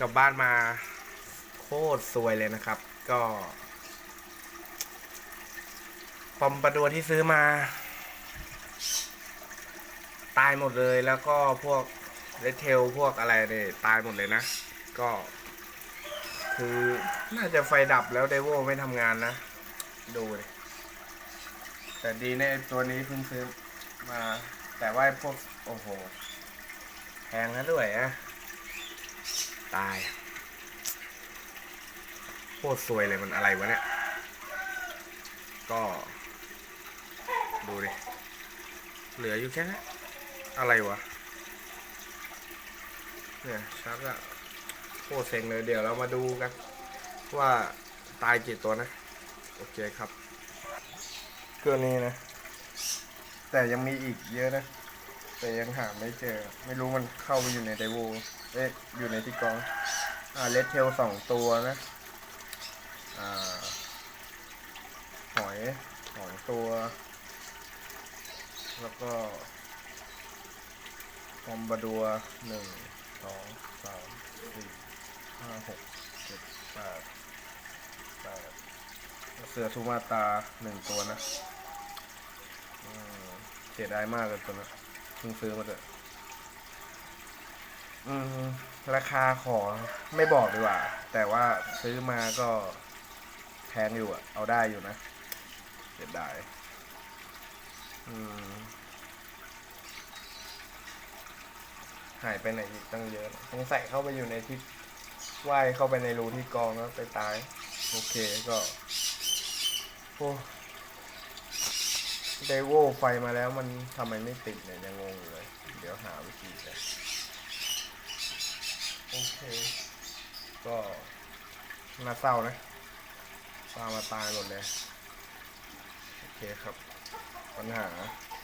กลับบ้านมาโคตรสวยเลยนะครับ ก็ปอมประดัวที่ซื้อมา ตายหมดเลยแล้วก็พวกเลเทลพวกอะไรเนี่ยตายหมดเลยนะ ก็ คือน่าจะไฟดับแล้วเดโวไม่ทำงานนะ ดูเลยแต่ดีในตัวนี้เพิ่งซื้อมา แต่ว่าพวก โอ้โห แพงนะด้วยอะ ตายโคตรสวยเลยมันอะไรวะเนี่ย ก็ ดูดิ เหลืออยู่แค่นี้อะไรวะ เนี่ยชัดอะโคตรเซ็งเลยเดี๋ยวเรามาดูกัน ว่าตายกี่ตัวนะ โอเคครับ เกินนี้นะ แต่ยังมีอีกเยอะนะ แต่ยังหาไม่เจอ ไม่รู้มันเข้าไปอยู่ในไดโวเอ๊ะอยู่ในที่กอง อ่าเลดเทลสองตัวนะ อ่า หอยสองตัว แล้วก็คอมบาดัวหนึ่งสองสามสี่ห้าหกเจ็ดแปดแปดเสือสุมาตาหนึ่งตัวนะเสียดายมากเลยตัวนั้ เพิ่งซื้อมาเลยอืม ราคาขอไม่บอกดีกว่า แต่ว่าซื้อมาก็แพงอยู่อะเอาได้อยู่นะเสียดายอืม หายไปไหนอีกตั้งเยอะสงใสัยเข้าไปอยู่ในที่ว่ายเข้าไปในรูที่กองแล้วไปตาย โอเคก็ โอ้ ไดโวไฟมาแล้วมันทำไมไม่ติดเนี่ยยังงงอยู่เลย เดี๋ยวหาวิธีกันโอเค ก็น่าเศร้านะปลามาตายหมดเลยโอเคครับ ปัญหา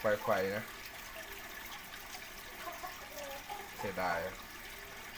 ไฟไฟนะเสียดายอะ